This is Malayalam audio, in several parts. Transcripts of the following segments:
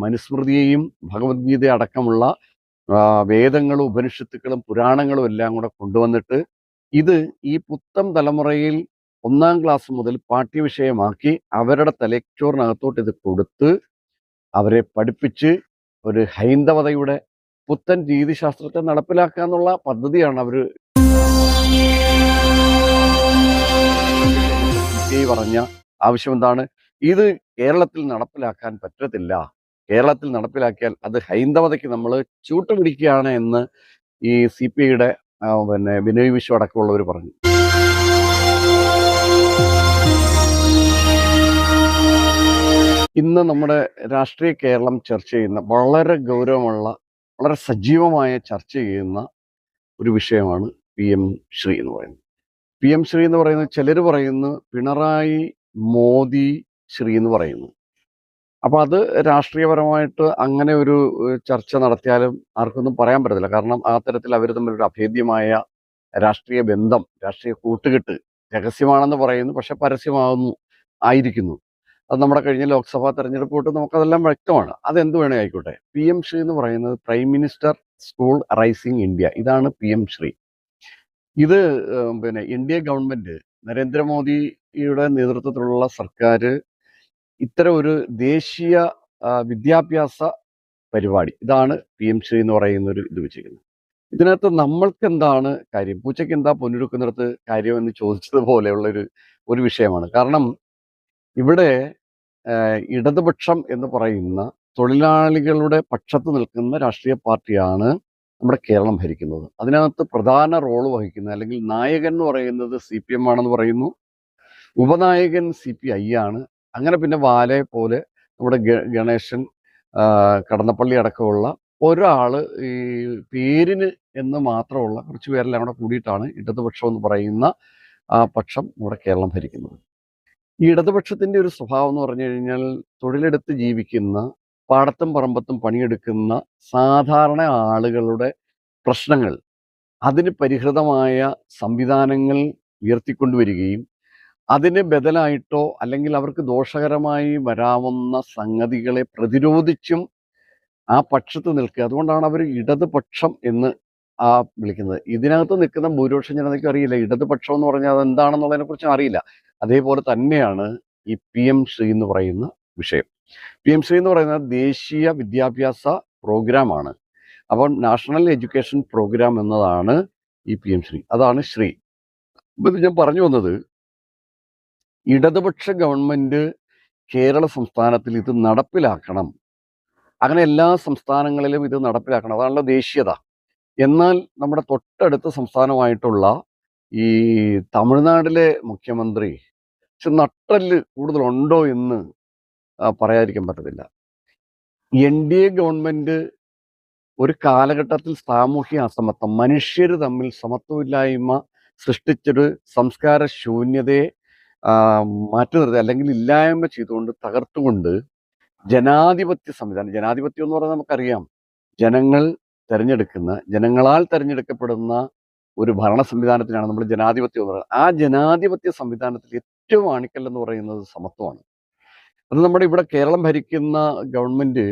മനുസ്മൃതിയെയും ഭഗവത്ഗീത അടക്കമുള്ള വേദങ്ങളും ഉപനിഷത്തുക്കളും പുരാണങ്ങളും എല്ലാം കൂടെ കൊണ്ടുവന്നിട്ട് ഇത് ഈ പുത്തം തലമുറയിൽ ഒന്നാം ക്ലാസ് മുതൽ പാഠ്യവിഷയമാക്കി അവരുടെ തലച്ചോറിനകത്തോട്ട് ഇത് കൊടുത്ത് അവരെ പഠിപ്പിച്ച് ഒരു ഹൈന്ദവതയുടെ പുത്തൻ രീതിശാസ്ത്രത്തെ നടപ്പിലാക്കുക എന്നുള്ള പദ്ധതിയാണ് അവർ പറഞ്ഞ ആവശ്യം എന്താണ്. ഇത് കേരളത്തിൽ നടപ്പിലാക്കാൻ പറ്റത്തില്ല. കേരളത്തിൽ നടപ്പിലാക്കിയാൽ അത് ഹൈന്ദവതയ്ക്ക് നമ്മൾ ചൂട്ടുപിടിക്കുകയാണ് എന്ന് ഈ സി പി ഐയുടെ പിന്നെ ബിനോയ് വിശ്വ അടക്കമുള്ളവർ പറഞ്ഞു. ഇന്ന് നമ്മുടെ രാഷ്ട്രീയ കേരളം ചർച്ച ചെയ്യുന്ന വളരെ ഗൗരവമുള്ള വളരെ സജീവമായ ചർച്ച ചെയ്യുന്ന ഒരു വിഷയമാണ് പി എം ശ്രീ എന്ന് പറയുന്നത്. പി എം ശ്രീ എന്ന് പറയുന്നത് ചിലർ പറയുന്നു പിണറായി മോദി ശ്രീ എന്ന് പറയുന്നു. അപ്പൊ അത് രാഷ്ട്രീയപരമായിട്ട് അങ്ങനെ ഒരു ചർച്ച നടത്തിയാലും ആർക്കൊന്നും പറയാൻ പറ്റത്തില്ല. കാരണം ആ തരത്തിൽ അവർ തമ്മിലൊരു അഭേദ്യമായ രാഷ്ട്രീയ ബന്ധം രാഷ്ട്രീയ കൂട്ടുകെട്ട് രഹസ്യമാണെന്ന് പറയുന്നു പക്ഷെ പരസ്യമാകുന്നു ആയിരിക്കുന്നു. അത് നമ്മുടെ കഴിഞ്ഞ ലോക്സഭാ തെരഞ്ഞെടുപ്പ് തൊട്ട് നമുക്കതെല്ലാം വ്യക്തമാണ്. അതെന്ത് വേണേ ആയിക്കോട്ടെ. പി എം ശ്രീ എന്ന് പറയുന്നത് prime minister school rising India. ഇതാണ് പി എം ശ്രീ. ഇത് പിന്നെ എൻ ഡി എ ഗവൺമെന്റ് നരേന്ദ്രമോദിയുടെ നേതൃത്വത്തിലുള്ള സർക്കാർ ഇത്തരം ഒരു ദേശീയ വിദ്യാഭ്യാസ പരിപാടി. ഇതാണ് പി എം ശ്രീ എന്ന് പറയുന്ന ഒരു ഇത് വെച്ചിരിക്കുന്നത്. ഇതിനകത്ത് നമ്മൾക്ക് എന്താണ് കാര്യം? പൂച്ചയ്ക്ക് എന്താ പൊന്നെടുക്കുന്നിടത്ത് കാര്യം എന്ന് ചോദിച്ചതുപോലെയുള്ള ഒരു ഒരു വിഷയമാണ്. കാരണം ഇവിടെ ഇടതുപക്ഷം എന്ന് പറയുന്ന തൊഴിലാളികളുടെ പക്ഷത്ത് നിൽക്കുന്ന രാഷ്ട്രീയ പാർട്ടിയാണ് നമ്മുടെ കേരളം ഭരിക്കുന്നത്. അതിനകത്ത് പ്രധാന റോൾ വഹിക്കുന്ന അല്ലെങ്കിൽ നായകൻ എന്ന് പറയുന്നത് സി പി എം ആണെന്ന് പറയുന്നു. ഉപനായകൻ സി പി ഐ ആണ്. അങ്ങനെ പിന്നെ വാലെ പോലെ നമ്മുടെ ഗണേശൻ കടന്നപ്പള്ളി അടക്കമുള്ള ഒരാൾ ഈ പേരിന് എന്ന് മാത്രമുള്ള കുറച്ച് പേരെല്ലാം കൂടെ കൂടിയിട്ടാണ് ഇടതുപക്ഷം എന്ന് പറയുന്ന ആ പക്ഷം നമ്മുടെ കേരളം ഭരിക്കുന്നത്. ഈ ഇടതുപക്ഷത്തിന്റെ ഒരു സ്വഭാവം എന്ന് പറഞ്ഞു കഴിഞ്ഞാൽ തൊഴിലെടുത്ത് ജീവിക്കുന്ന പാടത്തും പറമ്പത്തും പണിയെടുക്കുന്ന സാധാരണ ആളുകളുടെ പ്രശ്നങ്ങൾ അതിന് പരിഹൃതമായ സംവിധാനങ്ങൾ ഉയർത്തിക്കൊണ്ടുവരികയും അതിന് ബദലായിട്ടോ അല്ലെങ്കിൽ അവർക്ക് ദോഷകരമായി വരാവുന്ന സംഗതികളെ പ്രതിരോധിച്ചും ആ പക്ഷത്ത് നിൽക്കുക. അതുകൊണ്ടാണ് അവർ ഇടതുപക്ഷം എന്ന് ആ വിളിക്കുന്നത്. ഇതിനകത്ത് നിൽക്കുന്ന ഭൂരിപക്ഷം ജനതയ്ക്ക് അറിയില്ല. ഇടതുപക്ഷം എന്ന് പറഞ്ഞാൽ അത് എന്താണെന്നുള്ളതിനെ കുറിച്ച് അറിയില്ല. അതേപോലെ തന്നെയാണ് ഈ പി എം ശ്രീ എന്ന് പറയുന്ന വിഷയം. പി എം ശ്രീ എന്ന് പറയുന്നത് ദേശീയ വിദ്യാഭ്യാസ പ്രോഗ്രാമാണ്. അപ്പോൾ നാഷണൽ എഡ്യൂക്കേഷൻ പ്രോഗ്രാം എന്നതാണ് ഈ പി എം ശ്രീ. അതാണ് ശ്രീ. അപ്പം ഞാൻ പറഞ്ഞു വന്നത് ഇടതുപക്ഷ ഗവൺമെന്റ് കേരള സംസ്ഥാനത്തിൽ ഇത് നടപ്പിലാക്കണം. അങ്ങനെ എല്ലാ സംസ്ഥാനങ്ങളിലും ഇത് നടപ്പിലാക്കണം. അതാണല്ലോ ദേശീയത. എന്നാൽ നമ്മുടെ തൊട്ടടുത്ത സംസ്ഥാനമായിട്ടുള്ള ഈ തമിഴ്നാട്ടിലെ മുഖ്യമന്ത്രി നട്ടൽ കൂടുതലുണ്ടോ എന്ന് പറയാതിരിക്കാൻ പറ്റത്തില്ല. എൻ ഡി എ ഗവൺമെന്റ് ഒരു കാലഘട്ടത്തിൽ സാമൂഹ്യ അസമത്വം മനുഷ്യർ തമ്മിൽ സമത്വമില്ലായ്മ സൃഷ്ടിച്ചൊരു സംസ്കാര ശൂന്യതയെ മാറ്റി നിർത്തി അല്ലെങ്കിൽ ഇല്ലായ്മ ചെയ്തുകൊണ്ട് തകർത്തുകൊണ്ട് ജനാധിപത്യ സംവിധാനം ജനാധിപത്യം എന്ന് പറഞ്ഞാൽ നമുക്കറിയാം. ജനങ്ങൾ തിരഞ്ഞെടുക്കുന്ന ജനങ്ങളാൽ തിരഞ്ഞെടുക്കപ്പെടുന്ന ഒരു ഭരണ സംവിധാനത്തിനാണ് നമ്മൾ ജനാധിപത്യം എന്ന് പറയുന്നത്. ആ ജനാധിപത്യ സംവിധാനത്തിൽ ഏറ്റവും ആണിക്കൽ എന്ന് പറയുന്നത് സമത്വമാണ്. അത് നമ്മുടെ ഇവിടെ കേരളം ഭരിക്കുന്ന ഗവൺമെന്റ്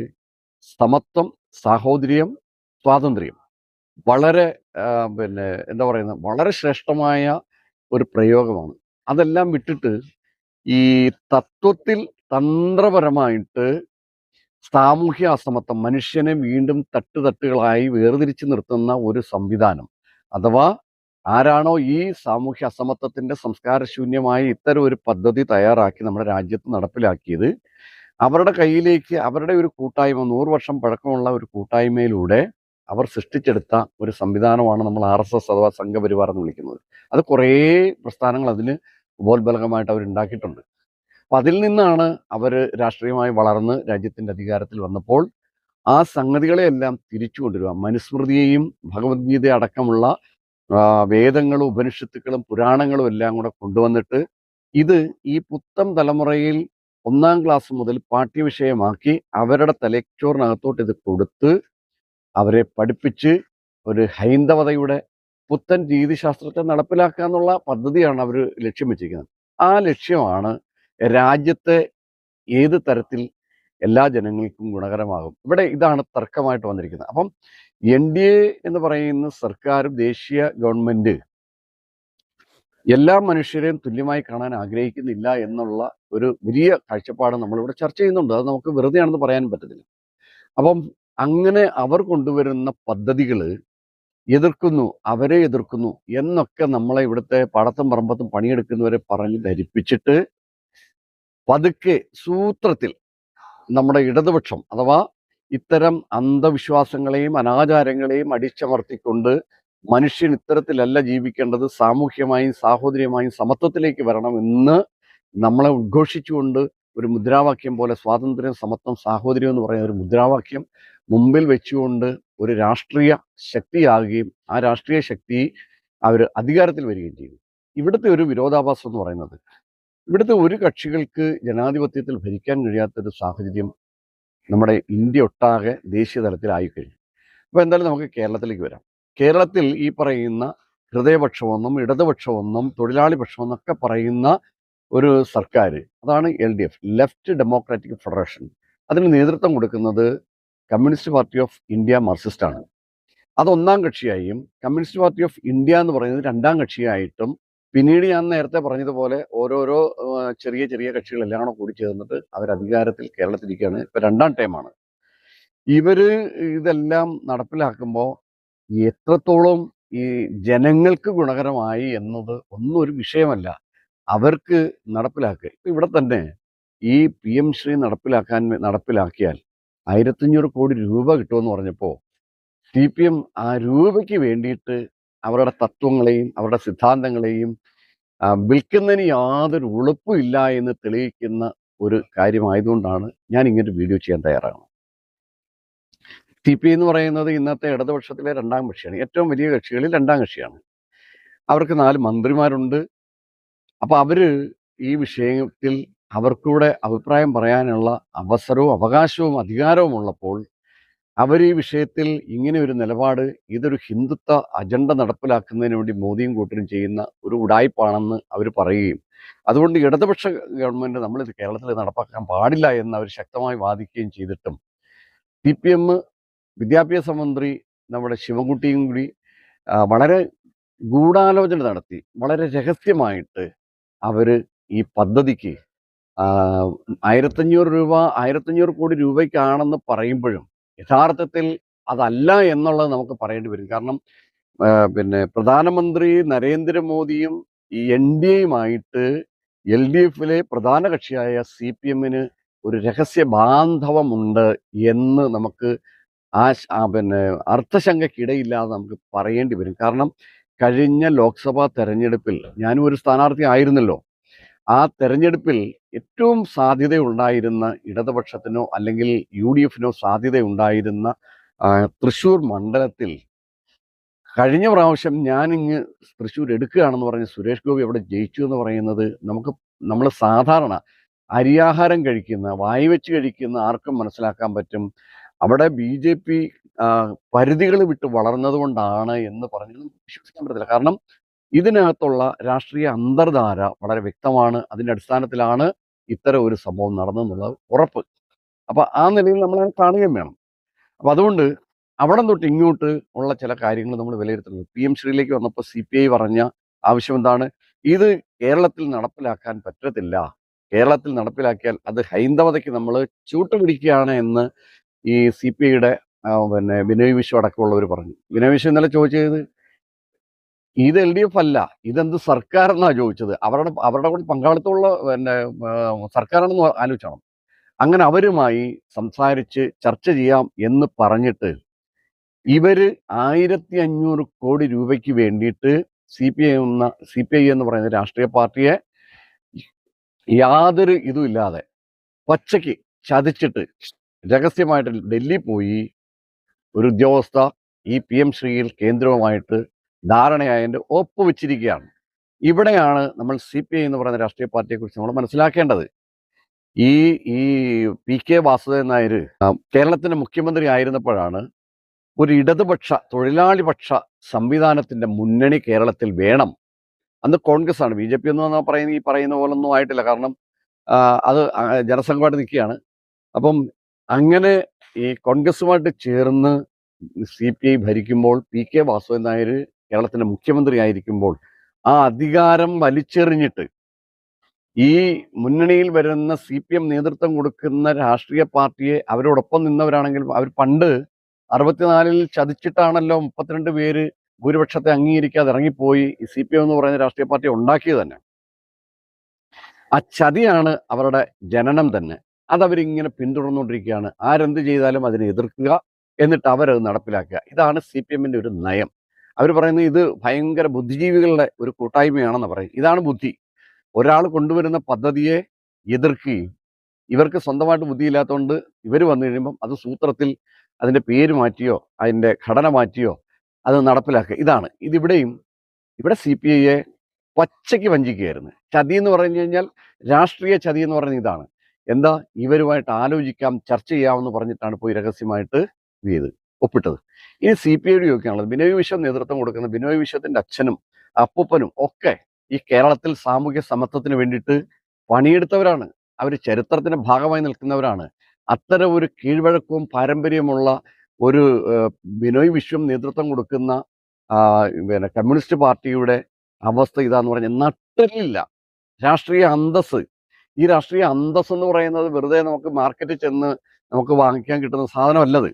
സമത്വം സാഹോദര്യം സ്വാതന്ത്ര്യം. വളരെ പിന്നെ എന്താ പറയുന്നത്? വളരെ ശ്രേഷ്ഠമായ ഒരു പ്രയോഗമാണ്. അതെല്ലാം വിട്ടിട്ട് ഈ തത്വത്തിൽ തന്ത്രപരമായിട്ട് സാമൂഹ്യ അസമത്വം മനുഷ്യനെ വീണ്ടും തട്ടുതട്ടുകളായി വേർതിരിച്ച് നിർത്തുന്ന ഒരു സംവിധാനം. അഥവാ ആരാണോ ഈ സാമൂഹ്യ അസമത്വത്തിന്റെ സംസ്കാരശൂന്യമായ ഇത്തരം ഒരു പദ്ധതി തയ്യാറാക്കി നമ്മുടെ രാജ്യത്ത് നടപ്പിലാക്കിയത് അവരുടെ കയ്യിലേക്ക് അവരുടെ ഒരു കൂട്ടായ്മ നൂറ് വർഷം പഴക്കമുള്ള ഒരു കൂട്ടായ്മയിലൂടെ അവർ സൃഷ്ടിച്ചെടുത്ത ഒരു സംവിധാനമാണ് നമ്മൾ ആർ എസ് എസ് അഥവാ സംഘപരിവാർ എന്ന് വിളിക്കുന്നത്. അത് കുറേ പ്രസ്ഥാനങ്ങൾ അതിന് ഉപോത്ബലകമായിട്ട് അവരുണ്ടാക്കിയിട്ടുണ്ട് അപ്പം അതിൽ നിന്നാണ് അവർ രാഷ്ട്രീയമായി വളർന്ന് രാജ്യത്തിന്റെ അധികാരത്തിൽ വന്നപ്പോൾ ആ സംഗതികളെയെല്ലാം തിരിച്ചു കൊണ്ടുവരിക. മനുസ്മൃതിയെയും ഭഗവത്ഗീത അടക്കമുള്ള വേദങ്ങളും ഉപനിഷത്തുക്കളും പുരാണങ്ങളും എല്ലാം കൂടെ കൊണ്ടുവന്നിട്ട് ഇത് ഈ പുത്തം തലമുറയിൽ ഒന്നാം ക്ലാസ് മുതൽ പാഠ്യവിഷയമാക്കി അവരുടെ തലച്ചോറിനകത്തോട്ട് ഇത് കൊടുത്ത് അവരെ പഠിപ്പിച്ച് ഒരു ഹൈന്ദവതയുടെ പുത്തൻ രീതിശാസ്ത്രത്തെ നടപ്പിലാക്കുക എന്നുള്ള പദ്ധതിയാണ് അവർ ലക്ഷ്യം വെച്ചിരിക്കുന്നത്. ആ ലക്ഷ്യമാണ് രാജ്യത്തെ ഏത് തരത്തിൽ എല്ലാ ജനങ്ങൾക്കും ഗുണകരമാകും. ഇവിടെ ഇതാണ് തർക്കമായിട്ട് വന്നിരിക്കുന്നത്. അപ്പം എൻ ഡി എ എന്ന് പറയുന്ന സർക്കാരും ദേശീയ ഗവൺമെന്റ് എല്ലാ മനുഷ്യരെയും തുല്യമായി കാണാൻ ആഗ്രഹിക്കുന്നില്ല എന്നുള്ള ഒരു വലിയ കാഴ്ചപ്പാട് നമ്മളിവിടെ ചർച്ച ചെയ്യുന്നുണ്ട്. അത് നമുക്ക് വെറുതെയാണെന്ന് പറയാൻ പറ്റത്തില്ല. അപ്പം അങ്ങനെ അവർ കൊണ്ടുവരുന്ന പദ്ധതികൾ എതിർക്കുന്നു അവരെ എതിർക്കുന്നു എന്നൊക്കെ നമ്മളെ ഇവിടുത്തെ പടത്തും പറമ്പത്തും പണിയെടുക്കുന്നവരെ പറഞ്ഞ് ധരിപ്പിച്ചിട്ട് പതുക്കെ സൂത്രത്തിൽ നമ്മുടെ ഇടതുപക്ഷം അഥവാ ഇത്തരം അന്ധവിശ്വാസങ്ങളെയും അനാചാരങ്ങളെയും അടിച്ചമർത്തിക്കൊണ്ട് മനുഷ്യൻ ഇത്തരത്തിലല്ല ജീവിക്കേണ്ടത് സാമൂഹ്യമായും സാഹോദര്യമായും സമത്വത്തിലേക്ക് വരണമെന്ന് നമ്മളെ ഉദ്ഘോഷിച്ചുകൊണ്ട് ഒരു മുദ്രാവാക്യം പോലെ സ്വാതന്ത്ര്യം സമത്വം സാഹോദര്യം എന്ന് പറയുന്ന ഒരു മുദ്രാവാക്യം മുമ്പിൽ വെച്ചുകൊണ്ട് ഒരു രാഷ്ട്രീയ ശക്തിയാകുകയും ആ രാഷ്ട്രീയ ശക്തി അവർ അധികാരത്തിൽ വരികയും ചെയ്തു. ഇവിടുത്തെ ഒരു വിരോധാഭാസം എന്ന് പറയുന്നത് ഇവിടുത്തെ ഒരു കക്ഷികൾക്ക് ജനാധിപത്യത്തിൽ ഭരിക്കാൻ കഴിയാത്തൊരു സാഹചര്യം നമ്മുടെ ഇന്ത്യ ഒട്ടാകെ ദേശീയ തലത്തിലായി കഴിഞ്ഞു അപ്പോൾ എന്തായാലും നമുക്ക് കേരളത്തിലേക്ക് വരാം. കേരളത്തിൽ ഈ പറയുന്ന ഹൃദയപക്ഷമെന്നും ഇടതുപക്ഷമെന്നും തൊഴിലാളി പക്ഷമെന്നൊക്കെ പറയുന്ന ഒരു സർക്കാർ അതാണ് L D F left democratic federation. അതിന് നേതൃത്വം കൊടുക്കുന്നത് communist party of India Marxist ആണ് അത് ഒന്നാം കക്ഷിയായും കമ്മ്യൂണിസ്റ്റ് പാർട്ടി ഓഫ് ഇന്ത്യ എന്ന് പറയുന്നത് രണ്ടാം കക്ഷിയായിട്ടും പിന്നീട് ഞാൻ നേരത്തെ പറഞ്ഞതുപോലെ ഓരോരോ ചെറിയ ചെറിയ കക്ഷികളെല്ലാം കൂടെ കൂടി ചേർന്നിട്ട് അവർ അധികാരത്തിൽ കേരളത്തിലിരിക്കുകയാണ്. ഇപ്പം രണ്ടാം ടൈമാണ്. ഇവർ ഇതെല്ലാം നടപ്പിലാക്കുമ്പോൾ എത്രത്തോളം ഈ ജനങ്ങൾക്ക് ഗുണകരമായി എന്നത് ഒന്നും ഒരു വിഷയമല്ല. അവർക്ക് നടപ്പിലാക്കുക. ഇപ്പം ഇവിടെ തന്നെ ഈ പി എം ശ്രീ നടപ്പിലാക്കാൻ നടപ്പിലാക്കിയാൽ ആയിരത്തഞ്ഞൂറ് കോടി രൂപ കിട്ടുമെന്ന് പറഞ്ഞപ്പോൾ സി പി എം ആ രൂപയ്ക്ക് വേണ്ടിയിട്ട് അവരുടെ തത്വങ്ങളെയും അവരുടെ സിദ്ധാന്തങ്ങളെയും വിൽക്കുന്നതിന് യാതൊരു ഉളുപ്പും ഇല്ല എന്ന് തെളിയിക്കുന്ന ഒരു കാര്യമായതുകൊണ്ടാണ് ഞാൻ ഇങ്ങനെ വീഡിയോ ചെയ്യാൻ തയ്യാറാണ്. സി പി എന്ന് പറയുന്നത് ഇന്നത്തെ ഇടതുപക്ഷത്തിലെ രണ്ടാം കക്ഷിയാണ്. ഏറ്റവും വലിയ കക്ഷികളിൽ രണ്ടാം കക്ഷിയാണ്. അവർക്ക് നാല് മന്ത്രിമാരുണ്ട്. അപ്പോൾ അവർ ഈ വിഷയത്തിൽ അവർക്കൂടെ അഭിപ്രായം പറയാനുള്ള അവസരവും അവകാശവും അധികാരവും ഉള്ളപ്പോൾ അവർ ഈ വിഷയത്തിൽ ഇങ്ങനെ ഒരു നിലപാട് ഇതൊരു ഹിന്ദുത്വ അജണ്ട നടപ്പിലാക്കുന്നതിന് വേണ്ടി മോദിയും കൂട്ടരും ചെയ്യുന്ന ഒരു ഉടായ്പാണെന്ന് അവർ പറയുകയും അതുകൊണ്ട് ഇടതുപക്ഷ ഗവൺമെന്റ് നമ്മളിത് കേരളത്തിൽ നടപ്പാക്കാൻ പാടില്ല എന്ന് അവർ ശക്തമായി വാദിക്കുകയും ചെയ്തിട്ടും സി പി എം വിദ്യാഭ്യാസ മന്ത്രി നമ്മുടെ ശിവൻകുട്ടിയും കൂടി വളരെ ഗൂഢാലോചന നടത്തി വളരെ രഹസ്യമായിട്ട് അവർ ഈ പദ്ധതിക്ക് ആയിരത്തഞ്ഞൂറ് രൂപ ആയിരത്തഞ്ഞൂറ് കോടി രൂപയ്ക്കാണെന്ന് പറയുമ്പോഴും യഥാർത്ഥത്തിൽ അതല്ല എന്നുള്ളത് നമുക്ക് പറയേണ്ടി വരും. കാരണം പിന്നെ പ്രധാനമന്ത്രി നരേന്ദ്രമോദിയും ഈ എൻ ഡി എയുമായിട്ട് എൽ ഡി എഫിലെ പ്രധാന കക്ഷിയായ സി പി എമ്മിന് ഒരു രഹസ്യ ബാന്ധവമുണ്ട് എന്ന് നമുക്ക് ആ പിന്നെ അർത്ഥശങ്കയ്ക്കിടയില്ലാതെ നമുക്ക് പറയേണ്ടി വരും. കാരണം കഴിഞ്ഞ ലോക്സഭാ തെരഞ്ഞെടുപ്പിൽ ഞാനും ഒരു സ്ഥാനാർത്ഥി ആയിരുന്നല്ലോ. ആ തെരഞ്ഞെടുപ്പിൽ ഏറ്റവും സാധ്യതയുണ്ടായിരുന്ന ഇടതുപക്ഷത്തിനോ അല്ലെങ്കിൽ യു ഡി എഫിനോ സാധ്യതയുണ്ടായിരുന്ന തൃശ്ശൂർ മണ്ഡലത്തിൽ കഴിഞ്ഞ പ്രാവശ്യം ഞാനിങ്ങ് തൃശ്ശൂർ എടുക്കുകയാണെന്ന് പറഞ്ഞ് സുരേഷ് ഗോപി അവിടെ ജയിച്ചു എന്ന് പറയുന്നത് നമുക്ക് നമ്മൾ സാധാരണ അരിയാഹാരം കഴിക്കുന്ന വായി വെച്ച് കഴിക്കുന്ന ആർക്കും മനസ്സിലാക്കാൻ പറ്റും. അവിടെ ബി ജെ പി പരിധികൾ വിട്ട് വളർന്നതുകൊണ്ടാണ് എന്ന് പറഞ്ഞത് വിശ്വസിക്കാൻ പറ്റത്തില്ല. കാരണം ഇതിനകത്തുള്ള രാഷ്ട്രീയ അന്തർധാര വളരെ വ്യക്തമാണ്. അതിന്റെ അടിസ്ഥാനത്തിലാണ് ഇത്തരം ഒരു സംഭവം നടന്നെന്നുള്ളത് ഉറപ്പ്. അപ്പൊ ആ നിലയിൽ നമ്മൾ കാണുകയും വേണം. അപ്പൊ അതുകൊണ്ട് അവിടെ തൊട്ട് ഇങ്ങോട്ട് ഉള്ള ചില കാര്യങ്ങൾ നമ്മൾ വിലയിരുത്തുന്നത് പി എം ശ്രീയിലേക്ക് വന്നപ്പോൾ സി പി ഐ പറഞ്ഞ ആവശ്യം എന്താണ്? ഇത് കേരളത്തിൽ നടപ്പിലാക്കാൻ പറ്റത്തില്ല. കേരളത്തിൽ നടപ്പിലാക്കിയാൽ അത് ഹൈന്ദവതയ്ക്ക് നമ്മൾ ചൂട്ടുപിടിക്കുകയാണ് എന്ന് ഈ സി പി ഐയുടെ പിന്നെ വിനയ് വിശ്വ അടക്കമുള്ളവർ പറഞ്ഞു. വിനയ് വിശ്വ ഇന്നലെ ചോദിച്ചത് ഇത് എൽ ഡി എഫ് അല്ല. ഇതെന്ത് സർക്കാർ എന്നാ ചോദിച്ചത്? അവരുടെ അവരുടെ കൂടെ പങ്കാളിത്തമുള്ള പിന്നെ സർക്കാരാണെന്ന് ആലോചിക്കണം അങ്ങനെ അവരുമായി സംസാരിച്ച് ചർച്ച ചെയ്യാം എന്ന് പറഞ്ഞിട്ട് ഇവർ ആയിരത്തി അഞ്ഞൂറ് കോടി രൂപയ്ക്ക് വേണ്ടിയിട്ട് സി പി ഐ എന്ന സി പി ഐ എന്ന് പറയുന്ന രാഷ്ട്രീയ പാർട്ടിയെ യാതൊരു ഇതും ഇല്ലാതെ പച്ചയ്ക്ക് ചതിച്ചിട്ട് രഹസ്യമായിട്ട് ഡൽഹി പോയി ഒരു ഉദ്യോഗസ്ഥ ഈ പി എം ശ്രീയിൽ കേന്ദ്രവുമായിട്ട് ധാരണയായതിന്റെ ഒപ്പുവെച്ചിരിക്കുകയാണ്. ഇവിടെയാണ് നമ്മൾ സി പി ഐ എന്ന് പറയുന്ന രാഷ്ട്രീയ പാർട്ടിയെ കുറിച്ച് നമ്മൾ മനസ്സിലാക്കേണ്ടത്. ഈ ഈ പി കെ വാസുദേവൻ നായർ കേരളത്തിന്റെ മുഖ്യമന്ത്രി ആയിരുന്നപ്പോഴാണ് ഒരു ഇടതുപക്ഷ തൊഴിലാളിപക്ഷ സംവിധാനത്തിന്റെ മുന്നണി കേരളത്തിൽ വേണം. അന്ന് കോൺഗ്രസ് ആണ് ബി ജെ പി എന്ന് പറയുന്ന ഈ പറയുന്ന പോലൊന്നും ആയിട്ടില്ല. കാരണം അത് ജനസംഘമായിട്ട് നിൽക്കുകയാണ്. അപ്പം അങ്ങനെ ഈ കോൺഗ്രസുമായിട്ട് ചേർന്ന് സി പി ഐ ഭരിക്കുമ്പോൾ പി കെ വാസുദേവൻ നായർ കേരളത്തിന്റെ മുഖ്യമന്ത്രി ആയിരിക്കുമ്പോൾ ആ അധികാരം വലിച്ചെറിഞ്ഞിട്ട് ഈ മുന്നണിയിൽ വരുന്ന സി പി എം നേതൃത്വം കൊടുക്കുന്ന രാഷ്ട്രീയ പാർട്ടിയെ അവരോടൊപ്പം നിന്നവരാണെങ്കിൽ അവർ പണ്ട് അറുപത്തിനാലിൽ ചതിച്ചിട്ടാണല്ലോ മുപ്പത്തിരണ്ട് പേര് ഭൂരിപക്ഷത്തെ അംഗീകരിക്കാതെ ഇറങ്ങിപ്പോയി ഈ സി പി എം എന്ന് പറയുന്ന രാഷ്ട്രീയ പാർട്ടി ഉണ്ടാക്കിയത് തന്നെ. ആ ചതിയാണ് അവരുടെ ജനനം തന്നെ. അതവരിങ്ങനെ പിന്തുടർന്നുകൊണ്ടിരിക്കുകയാണ്. ആരെന്ത് ചെയ്താലും അതിനെ എതിർക്കുക എന്നിട്ട് അവരത് നടപ്പിലാക്കുക. ഇതാണ് സി ഒരു നയം. അവർ പറയുന്നത് ഇത് ഭയങ്കര ബുദ്ധിജീവികളുടെ ഒരു കൂട്ടായ്മയാണെന്ന് പറയും ഇതാണ് ബുദ്ധി. ഒരാൾ കൊണ്ടുവരുന്ന പദ്ധതിയെ എതിർക്കുകയും ഇവർക്ക് സ്വന്തമായിട്ട് ബുദ്ധിയില്ലാത്തതുകൊണ്ട് ഇവർ വന്നു കഴിയുമ്പം അത് സൂത്രത്തിൽ അതിന്റെ പേര് മാറ്റിയോ അതിന്റെ ഘടന മാറ്റിയോ അത് നടപ്പിലാക്കുക. ഇതാണ്. ഇതിവിടെയും ഇവിടെ സി പി ഐയെ പച്ചയ്ക്ക് വഞ്ചിക്കുകയായിരുന്നു. ചതി എന്ന് പറഞ്ഞു കഴിഞ്ഞാൽ രാഷ്ട്രീയ ചതി എന്ന് പറയുന്നത് ഇതാണ്. എന്താ? ഇവരുമായിട്ട് ആലോചിക്കാം ചർച്ച ചെയ്യാമെന്ന് പറഞ്ഞിട്ടാണ് പോയി രഹസ്യമായിട്ട് ഇത് ചെയ്ത് ഒപ്പിട്ടത്. ഇനി സി പി ഐയുടെ ഒക്കെയാണുള്ളത് ബിനോയ് വിശ്വം നേതൃത്വം കൊടുക്കുന്ന ബിനോയ് വിശ്വത്തിന്റെ അച്ഛനും അപ്പൂപ്പനും ഒക്കെ ഈ കേരളത്തിൽ സാമൂഹ്യ സമത്വത്തിന് വേണ്ടിയിട്ട് പണിയെടുത്തവരാണ്. അവർ ചരിത്രത്തിന്റെ ഭാഗമായി നിൽക്കുന്നവരാണ്. അത്തരം ഒരു കീഴ്വഴക്കവും പാരമ്പര്യമുള്ള ഒരു ബിനോയ് വിശ്വം നേതൃത്വം കൊടുക്കുന്ന പിന്നെ കമ്മ്യൂണിസ്റ്റ് പാർട്ടിയുടെ അവസ്ഥ ഇതാന്ന് പറഞ്ഞാൽ നട്ടലില്ല. രാഷ്ട്രീയ അന്തസ് ഈ രാഷ്ട്രീയ അന്തസ് എന്ന് പറയുന്നത് വെറുതെ നമുക്ക് മാർക്കറ്റിൽ ചെന്ന് നമുക്ക് വാങ്ങിക്കാൻ കിട്ടുന്ന സാധനമല്ലത്.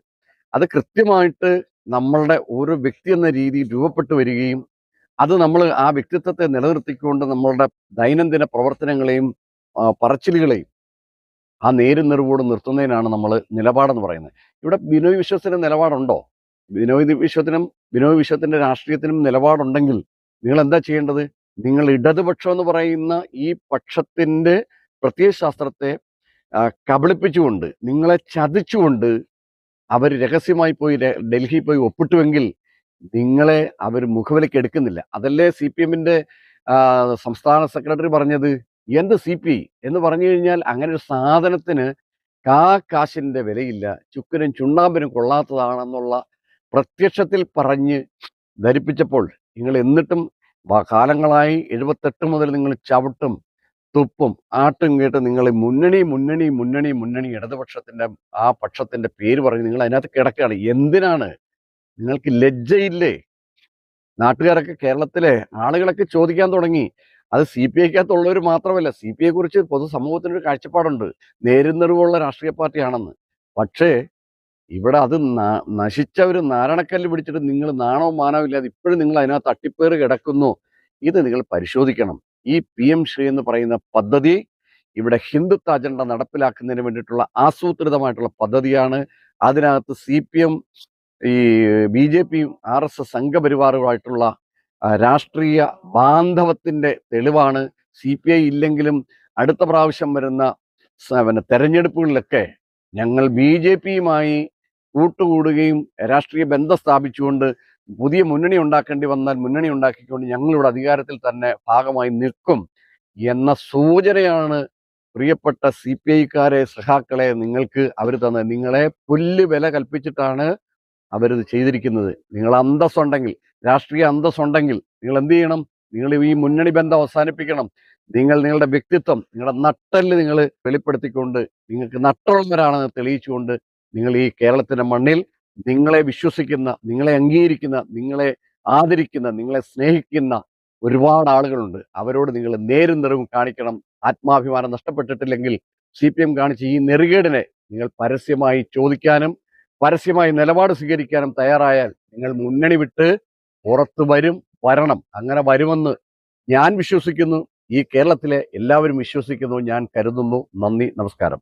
അത് കൃത്യമായിട്ട് നമ്മളുടെ ഓരോ വ്യക്തി എന്ന രീതിയിൽ രൂപപ്പെട്ടു വരികയും അത് നമ്മൾ ആ വ്യക്തിത്വത്തെ നിലനിർത്തിക്കൊണ്ട് നമ്മളുടെ ദൈനംദിന പ്രവർത്തനങ്ങളെയും പറച്ചിലുകളെയും ആ നേരും നിറവോട് നിർത്തുന്നതിനാണ് നമ്മൾ നിലപാടെന്ന് പറയുന്നത്. ഇവിടെ ബിനോയ് വിശ്വത്തിന് നിലപാടുണ്ടോ? ബിനോയ് വിശ്വത്തിനും ബിനോയ് വിശ്വത്തിന്റെ രാഷ്ട്രീയത്തിനും നിലപാടുണ്ടെങ്കിൽ നിങ്ങൾ എന്താ ചെയ്യേണ്ടത്? നിങ്ങൾ ഇടതുപക്ഷം എന്ന് പറയുന്ന ഈ പക്ഷത്തിന്റെ പ്രത്യയശാസ്ത്രത്തെ കബളിപ്പിച്ചുകൊണ്ട് നിങ്ങളെ ചതിച്ചുകൊണ്ട് അവർ രഹസ്യമായി പോയി ഡൽഹി പോയി ഒപ്പിട്ടുവെങ്കിൽ നിങ്ങളെ അവർ മുഖവിലേക്ക് എടുക്കുന്നില്ല. അതല്ലേ സി പി എമ്മിന്റെ സംസ്ഥാന സെക്രട്ടറി പറഞ്ഞത്? എന്ത് സി പി എന്ന് പറഞ്ഞു കഴിഞ്ഞാൽ അങ്ങനെ ഒരു സാധനത്തിന് കാ കാശിന്റെ വിലയില്ല. ചുക്കിനും ചുണ്ണാമ്പിനും കൊള്ളാത്തതാണെന്നുള്ള പ്രത്യക്ഷത്തിൽ പറഞ്ഞ് ധരിപ്പിച്ചപ്പോൾ നിങ്ങൾ എന്നിട്ടും കാലങ്ങളായി എഴുപത്തെട്ട് മുതൽ നിങ്ങൾ ചവിട്ടും തുപ്പും ആട്ടും കേട്ട് നിങ്ങൾ മുന്നണി മുന്നണി മുന്നണി മുന്നണി ഇടതുപക്ഷത്തിന്റെ ആ പക്ഷത്തിന്റെ പേര് പറഞ്ഞ് നിങ്ങൾ അതിനകത്ത് കിടക്കുകയാണ്. എന്തിനാണ്? നിങ്ങൾക്ക് ലജ്ജയില്ലേ? നാട്ടുകാരൊക്കെ കേരളത്തിലെ ആളുകളൊക്കെ ചോദിക്കാൻ തുടങ്ങി. അത് സി പി ഐക്കകത്തുള്ളവർ മാത്രമല്ല സി പി ഐ കുറിച്ച് പൊതുസമൂഹത്തിനൊരു കാഴ്ചപ്പാടുണ്ട്. നേരുന്നറിവുള്ള രാഷ്ട്രീയ പാർട്ടിയാണെന്ന്. പക്ഷേ ഇവിടെ അത് നശിച്ച ഒരു നാരണക്കല്ല് പിടിച്ചിട്ട് നിങ്ങൾ നാണവും മാനവും ഇല്ലാതെ ഇപ്പോഴും നിങ്ങൾ അതിനകത്ത് തട്ടിപ്പേറ് കിടക്കുന്നു. ഇത് നിങ്ങൾ പരിശോധിക്കണം. ഈ പി എം ശ്രീ എന്ന് പറയുന്ന പദ്ധതി ഇവിടെ ഹിന്ദുത്വ അജണ്ട നടപ്പിലാക്കുന്നതിന് വേണ്ടിയിട്ടുള്ള ആസൂത്രിതമായിട്ടുള്ള പദ്ധതിയാണ്. അതിനകത്ത് സി പി എം ഈ ബി ജെ പിയും ആർ എസ് എസ് സംഘപരിവാറുമായിട്ടുള്ള രാഷ്ട്രീയ ബാന്ധവത്തിന്റെ തെളിവാണ്. സി പി ഐ ഇല്ലെങ്കിലും അടുത്ത പ്രാവശ്യം വരുന്ന പിന്നെ തെരഞ്ഞെടുപ്പുകളിലൊക്കെ ഞങ്ങൾ ബി ജെ പിയുമായി കൂട്ടുകൂടുകയും രാഷ്ട്രീയ ബന്ധം സ്ഥാപിച്ചുകൊണ്ട് പുതിയ മുന്നണി ഉണ്ടാക്കേണ്ടി വന്നാൽ മുന്നണി ഉണ്ടാക്കിക്കൊണ്ട് ഞങ്ങളിവിടെ അധികാരത്തിൽ തന്നെ ഭാഗമായി നിൽക്കും എന്ന സൂചനയാണ് പ്രിയപ്പെട്ട സി പി ഐക്കാരെ സഹാക്കളെ നിങ്ങൾക്ക് അവർ തന്നത്. നിങ്ങളെ പുല്ല് വില കൽപ്പിച്ചിട്ടാണ് അവരിത് ചെയ്തിരിക്കുന്നത്. നിങ്ങൾ അന്തസ്സുണ്ടെങ്കിൽ രാഷ്ട്രീയ അന്തസ്സുണ്ടെങ്കിൽ നിങ്ങൾ എന്ത് ചെയ്യണം? നിങ്ങൾ ഈ മുന്നണി ബന്ധം അവസാനിപ്പിക്കണം. നിങ്ങൾ നിങ്ങളുടെ വ്യക്തിത്വം നിങ്ങളുടെ നട്ടൽ നിങ്ങൾ വെളിപ്പെടുത്തിക്കൊണ്ട് നിങ്ങൾക്ക് നട്ടുള്ളവരാണെന്ന് തെളിയിച്ചുകൊണ്ട് നിങ്ങൾ ഈ കേരളത്തിന്റെ മണ്ണിൽ നിങ്ങളെ വിശ്വസിക്കുന്ന നിങ്ങളെ അംഗീകരിക്കുന്ന നിങ്ങളെ ആദരിക്കുന്ന നിങ്ങളെ സ്നേഹിക്കുന്ന ഒരുപാട് ആളുകളുണ്ട്. അവരോട് നിങ്ങൾ നേരും നിറവും കാണിക്കണം. ആത്മാഭിമാനം നഷ്ടപ്പെട്ടിട്ടില്ലെങ്കിൽ സി പി എം കാണിച്ച ഈ നെറുകേടിനെ നിങ്ങൾ പരസ്യമായി ചോദിക്കാനും പരസ്യമായി നിലപാട് സ്വീകരിക്കാനും തയ്യാറായാൽ നിങ്ങൾ മുന്നണി വിട്ട് പുറത്തു വരും വരണം. അങ്ങനെ വരുമെന്ന് ഞാൻ വിശ്വസിക്കുന്നു. ഈ കേരളത്തിലെ എല്ലാവരും വിശ്വസിക്കുന്നു. ഞാൻ കരുതുന്നു. നന്ദി. നമസ്കാരം.